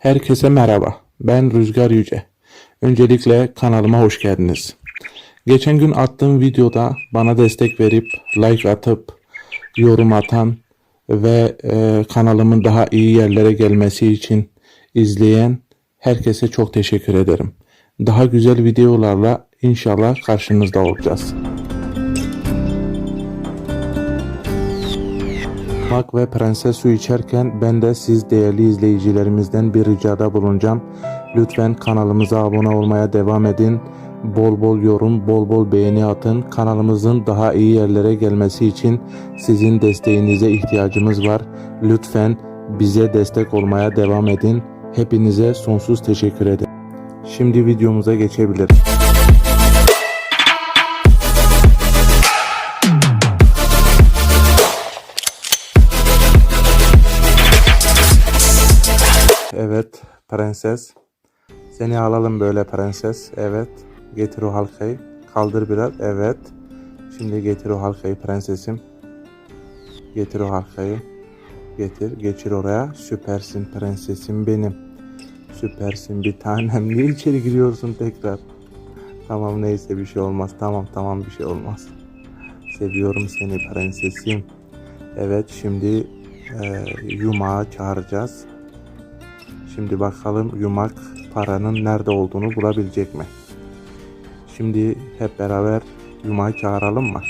Herkese merhaba. Ben Rüzgar Yüce. Öncelikle kanalıma hoş geldiniz. Geçen gün attığım videoda bana destek verip like atıp yorum atan ve e, kanalımın daha iyi yerlere gelmesi için izleyen herkese çok teşekkür ederim. Daha güzel videolarla inşallah karşınızda olacağız. Mak ve prenses su içerken ben de siz değerli izleyicilerimizden bir ricada bulunacağım. Lütfen kanalımıza abone olmaya devam edin. Bol bol yorum, bol bol beğeni atın. Kanalımızın daha iyi yerlere gelmesi için sizin desteğinize ihtiyacımız var. Lütfen bize destek olmaya devam edin. Hepinize sonsuz teşekkür ederim. Şimdi videomuza geçebiliriz. Evet prenses. Seni alalım böyle prenses. Evet. Getir o halkayı. Kaldır biraz. Evet. Şimdi getir o halkayı prensesim. Getir o halkayı. Getir. Geçir oraya. Süpersin prensesim benim. Süpersin bir tanem. Niye içeri giriyorsun tekrar? Tamam neyse bir şey olmaz. Tamam tamam bir şey olmaz. Seviyorum seni prensesim. Evet şimdi e, yumağı çağıracağız. Şimdi bakalım yumak paranın nerede olduğunu bulabilecek mi? Şimdi hep beraber yumağı çağıralım mı?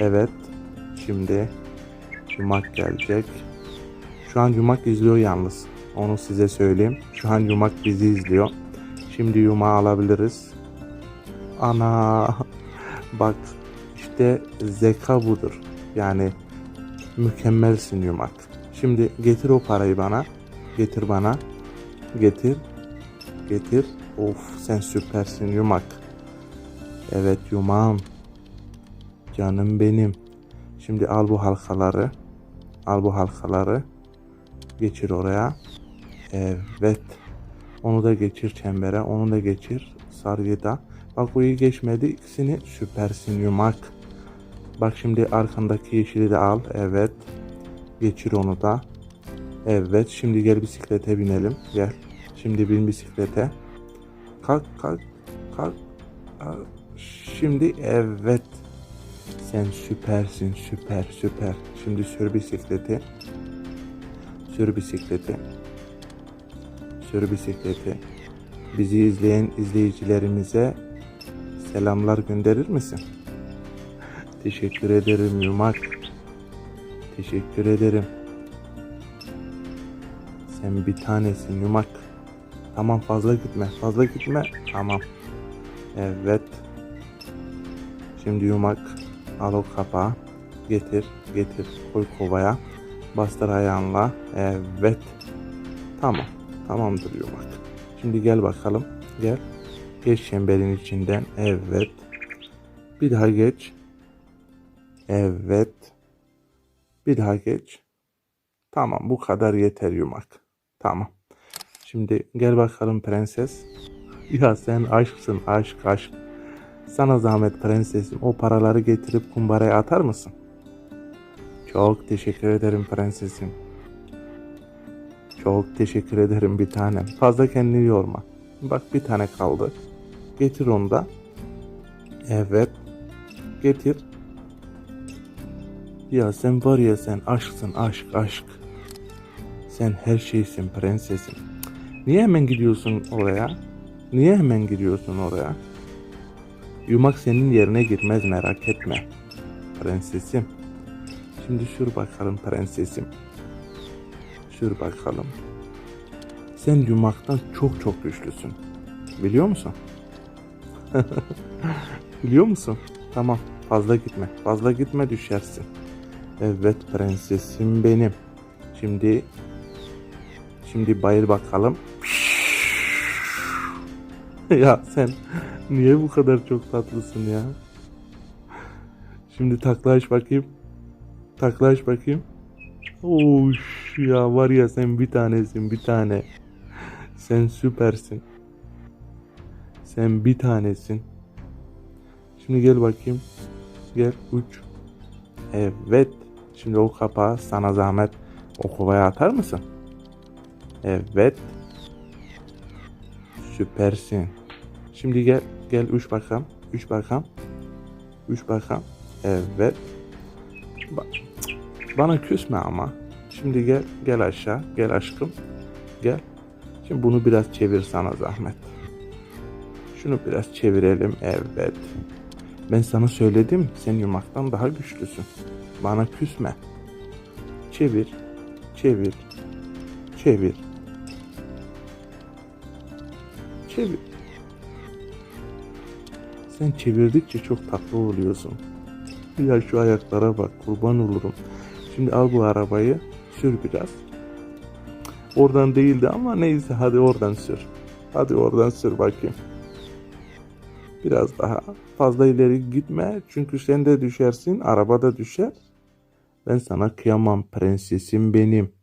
Evet. Şimdi yumak gelecek. Şu an yumak izliyor yalnız. Onu size söyleyeyim. Şu an yumak bizi izliyor. Şimdi yumağı alabiliriz. Ana bak işte zeka budur. Yani mükemmelsin yumak. Şimdi getir o parayı bana. Getir bana. Getir. Getir. Of sen süpersin yumak. Evet yumağım. Canım benim. Şimdi al bu halkaları. Al bu halkaları. Geçir oraya. Evet. Onu da geçir çembere. Onu da geçir. Sarıyı da. Bak bu iyi geçmedi. İkisini süpersin yumak. Bak şimdi arkandaki yeşili de al. Evet. Geçir onu da. Evet şimdi gel bisiklete binelim. Gel. Şimdi bin bisiklete. Kalk kalk kalk. Şimdi evet. Sen süpersin süper süper. Şimdi sür bisikleti. Sür bisikleti. Sür bisikleti. Bizi izleyen izleyicilerimize selamlar gönderir misin? Teşekkür ederim Yumak. Teşekkür ederim. Sen bir tanesin yumak. Tamam fazla gitme. Fazla gitme. Tamam. Evet. Şimdi yumak. Al o kapağı. Getir. Getir. Koy kovaya. Bastır ayağınla. Evet. Tamam. Tamamdır yumak. Şimdi gel bakalım. Gel. Geç çemberin içinden. Evet. Bir daha geç. Evet. Bir daha geç. Tamam bu kadar yeter yumak. Tamam. Şimdi gel bakalım prenses. Ya sen aşksın aşk aşk. Sana zahmet prensesim o paraları getirip kumbaraya atar mısın? Çok teşekkür ederim prensesim. Çok teşekkür ederim bir tanem. Fazla kendini yorma. Bak bir tane kaldı. Getir onu da. Evet. Getir. Ya sen var ya sen aşksın aşk aşk. Sen her şeysin prensesim. Niye hemen gidiyorsun oraya? Niye hemen gidiyorsun oraya? Yumak senin yerine girmez merak etme. Prensesim. Şimdi sür bakalım prensesim. Sür bakalım. Sen yumaktan çok çok güçlüsün. Biliyor musun? Biliyor musun? Tamam fazla gitme. Fazla gitme düşersin. Evet prensesim benim. Şimdi şimdi bayır bakalım. ya sen niye bu kadar çok tatlısın ya? Şimdi taklaş bakayım. Taklaş bakayım. Oş ya var ya sen bir tanesin bir tane. Sen süpersin. Sen bir tanesin. Şimdi gel bakayım. Gel uç. Evet. Şimdi o kapağı sana zahmet o kovaya atar mısın? Evet. Süpersin. Şimdi gel gel üç bakalım. Üç bakalım. Üç bakalım. Evet. Ba- bana küsme ama. Şimdi gel gel aşağı. Gel aşkım. Gel. Şimdi bunu biraz çevir sana zahmet. Şunu biraz çevirelim. Evet. Ben sana söyledim. Sen yumaktan daha güçlüsün. Bana küsme. Çevir. Çevir. Çevir. Çevir. Sen çevirdikçe çok tatlı oluyorsun. Ya şu ayaklara bak kurban olurum. Şimdi al bu arabayı sür biraz. Oradan değildi ama neyse hadi oradan sür. Hadi oradan sür bakayım. Biraz daha fazla ileri gitme çünkü sen de düşersin araba da düşer. Ben sana kıyamam prensesim benim.